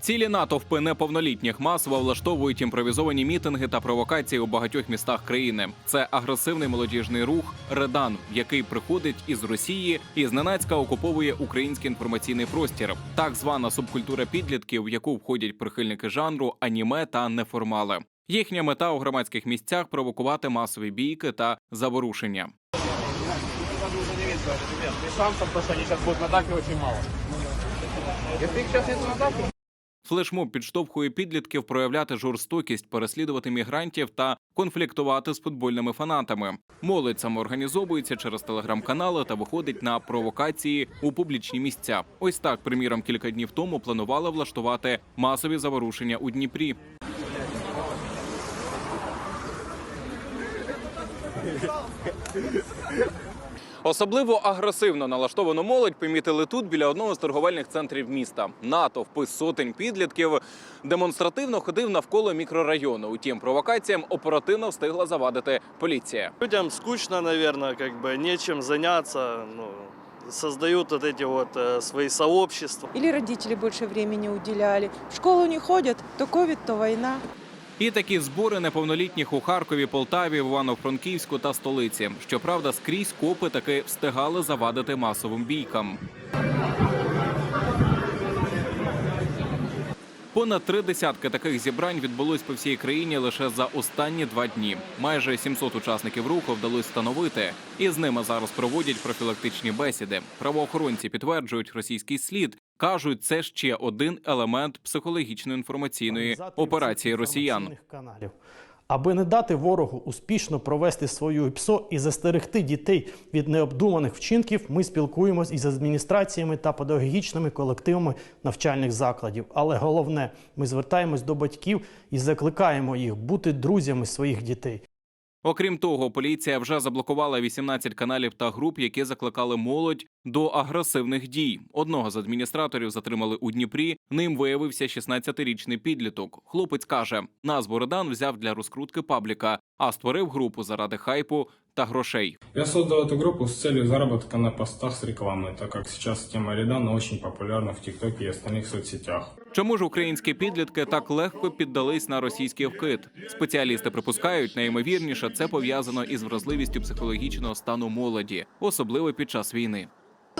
Цілі натовпи неповнолітніх масово влаштовують імпровізовані мітинги та провокації у багатьох містах країни. Це агресивний молодіжний рух Редан, який приходить із Росії і зненацька окуповує український інформаційний простір. Так звана субкультура підлітків, в яку входять прихильники жанру, аніме та неформали. Їхня мета у громадських місцях провокувати масові бійки та заворушення. И шансов, то, что они сейчас будут на очень мало. Сейчас нет на атаке, Флешмоб підштовхує підлітків проявляти жорстокість, переслідувати мігрантів та конфліктувати з футбольними фанатами. Молодь самоорганізовується через телеграм-канали та виходить на провокації у публічні місця. Ось так, приміром, кілька днів тому планували влаштувати масові заворушення у Дніпрі. Особливо агресивно налаштовану молодь помітили тут біля одного з торговельних центрів міста. Натовпи з сотень підлітків демонстративно ходив навколо мікрорайону. Утім, провокаціям оперативно встигла завадити поліція. Людям скучно, наверное, как бы нечем заняться, ну, создают вот эти вот э, свои сообщества. Или родители больше времени уделяли. В школу не ходят, то ковид, то война. І такі збори неповнолітніх у Харкові, Полтаві, Івано-Франківську та столиці. Щоправда, скрізь копи таки встигали завадити масовим бійкам. Понад три десятки таких зібрань відбулось по всій країні лише за останні два дні. Майже 700 учасників руху вдалося встановити, і з ними зараз проводять профілактичні бесіди. Правоохоронці підтверджують російський слід. Кажуть, це ще один елемент психологічно-інформаційної операції росіян. каналів. Аби не дати ворогу успішно провести свою ПСО і застерегти дітей від необдуманих вчинків, ми спілкуємось із адміністраціями та педагогічними колективами навчальних закладів. Але головне, ми звертаємось до батьків і закликаємо їх бути друзями своїх дітей. Окрім того, поліція вже заблокувала 18 каналів та груп, які закликали молодь до агресивних дій. Одного з адміністраторів затримали у Дніпрі. Ним виявився 16-річний підліток. Хлопець каже, назву Редан взяв для розкрутки пабліка, а створив групу заради хайпу та грошей. Я создал эту группу с целью заработка на постах с рекламой, так как сейчас тема Редана очень популярна в ТикТоке и остальных соцсетях. Чому ж українські підлітки так легко піддались на російський вкид? Спеціалісти припускають, найімовірніше це пов'язано із вразливістю психологічного стану молоді, особливо під час війни.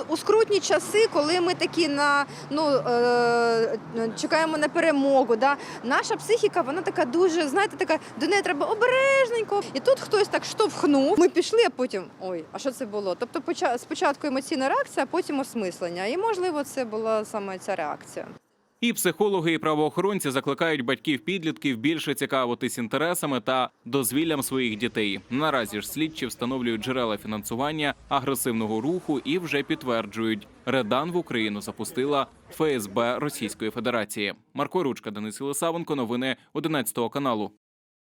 У скрутні часи, коли ми такі на ну е, чекаємо на перемогу, да наша психіка, вона така дуже, знаєте, така до неї треба обережненько. І тут хтось так штовхнув. Ми пішли, а потім ой, а що це було? Тобто, поча- спочатку емоційна реакція, а потім осмислення. І можливо, це була саме ця реакція. І психологи і правоохоронці закликають батьків підлітків більше цікавитись інтересами та дозвіллям своїх дітей. Наразі ж слідчі встановлюють джерела фінансування агресивного руху і вже підтверджують, Редан в Україну запустила ФСБ Російської Федерації. Марко Ручка, Денис Лисавенко, новини 11 каналу.